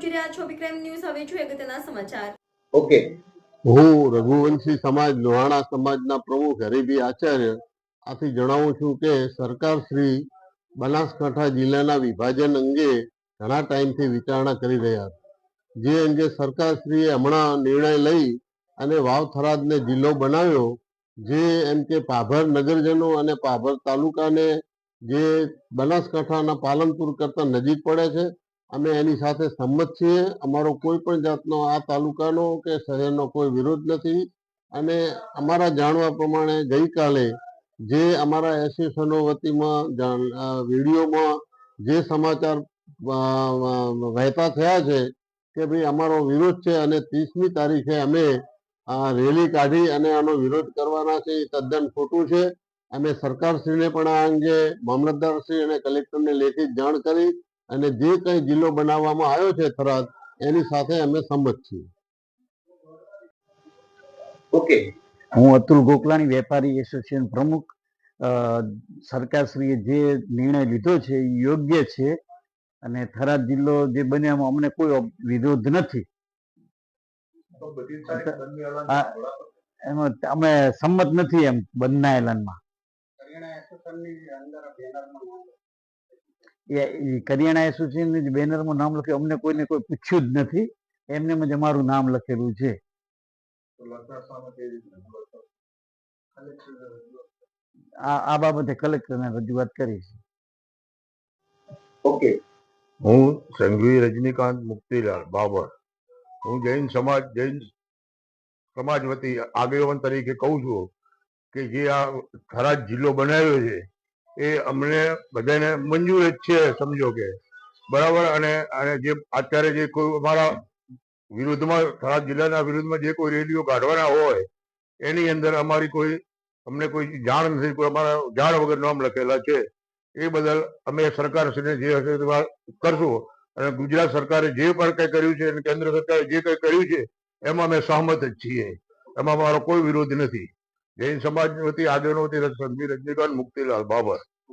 જોઈ રહ્યા છો વિક્રમ ન્યૂઝ. હવે જોઈએ અગત્યના સમાચાર. ઓકે. હું રઘુવંશી સમાજ લોહાણા સમાજના પ્રમુખ હરિભી આચાર્ય આથી જણાવું છું કે સરકાર શ્રી બનાસકાંઠા જિલ્લાના વિભાજન અંગે ઘણા ટાઈમથી વિચારણા કરી રહ્યા છે. જે અંગે સરકારશ્રીએ હમણાં નિર્ણય લઈ અને વાવ થરાદને જિલ્લો બનાવ્યો જે એમ કે પાભર નગરજનો અને પાભર તાલુકાને જે બનાસકાંઠાના પાલનપુર કરતા નજીક પડે છે અમે એની સાથે સંમત છીએ. અમારો કોઈ પણ જાતનો આ તાલુકાનો કે શહેરનો કોઈ વિરોધ નથી. અને અમારા જાણવા પ્રમાણે ગઈકાલે જે અમારા એસોસિએશનો વતીમાં વિડીયોમાં જે સમાચાર વહેતા થયા છે કે ભાઈ અમારો વિરોધ છે અને ત્રીસમી તારીખે અમે આ રેલી કાઢી અને આનો વિરોધ કરવાના છે એ તદ્દન ખોટું છે. અમે સરકારશ્રીને પણ આ અંગે મામલતદારશ્રી અને કલેક્ટરને લેખિત જાણ કરી અને જે કંઈ જિલ્લો બનાવવામાં આવ્યો છે થરાદ એની સાથે અમે સંમત છીએ. ઓકે. હું અતુલ ગોકલાણી વેપારી એસોસિએશન પ્રમુખ. અ, સરકારશ્રીએ જે નિર્ણય લીધો છે એ યોગ્ય છે અને થરાદ જિલ્લો જે બન્યામાં અમને કોઈ વિરોધ નથી. એમાં અમે સંમત નથી એમ બંધના એલાનમાં. એ કરિયાણા બેનરમાં નામ લખ્યું અમને કોઈને કોઈ પૂછ્યું જ નથી. એમને જ અમારું નામ લખેલું છે. આ આ બાબતે કલેક્ટરને રજૂઆત કરી છે ઓકે. હું સંઘવી રજનીકાંત મુક્તિલાલ બાબર હું જૈન સમાજ જૈન સમાજ વતી આગેવાન તરીકે કહું છું કે જે આ થરાદ જિલ્લો બનાવ્યો છે એ અમને બધાને મંજૂર જ છે સમજો કે. બરાબર? અને અને જે અત્યારે જે કોઈ અમારા વિરુદ્ધમાં, થરાદ જિલ્લાના વિરુદ્ધમાં જે કોઈ રેલીઓ કાઢવાના હોય, એની અંદર અમારી કોઈ, અમને કોઈ જાણ નથી, કોઈ અમારા જાણ વગર નામ લખેલા છે. એ બદલ અમે સરકારશ્રીને જે હશે કરશું. અને ગુજરાત સરકારે જે પણ કંઈ કર્યું છે અને કેન્દ્ર સરકારે જે કંઈ કર્યું છે, એમાં અમે સહમત જ છીએ. એમાં મારો કોઈ વિરોધ નથી. જૈન સમાજ વતી આગેવાનો વતી સંઘવી રજનીકાંત મુક્તિલાલ બાબર.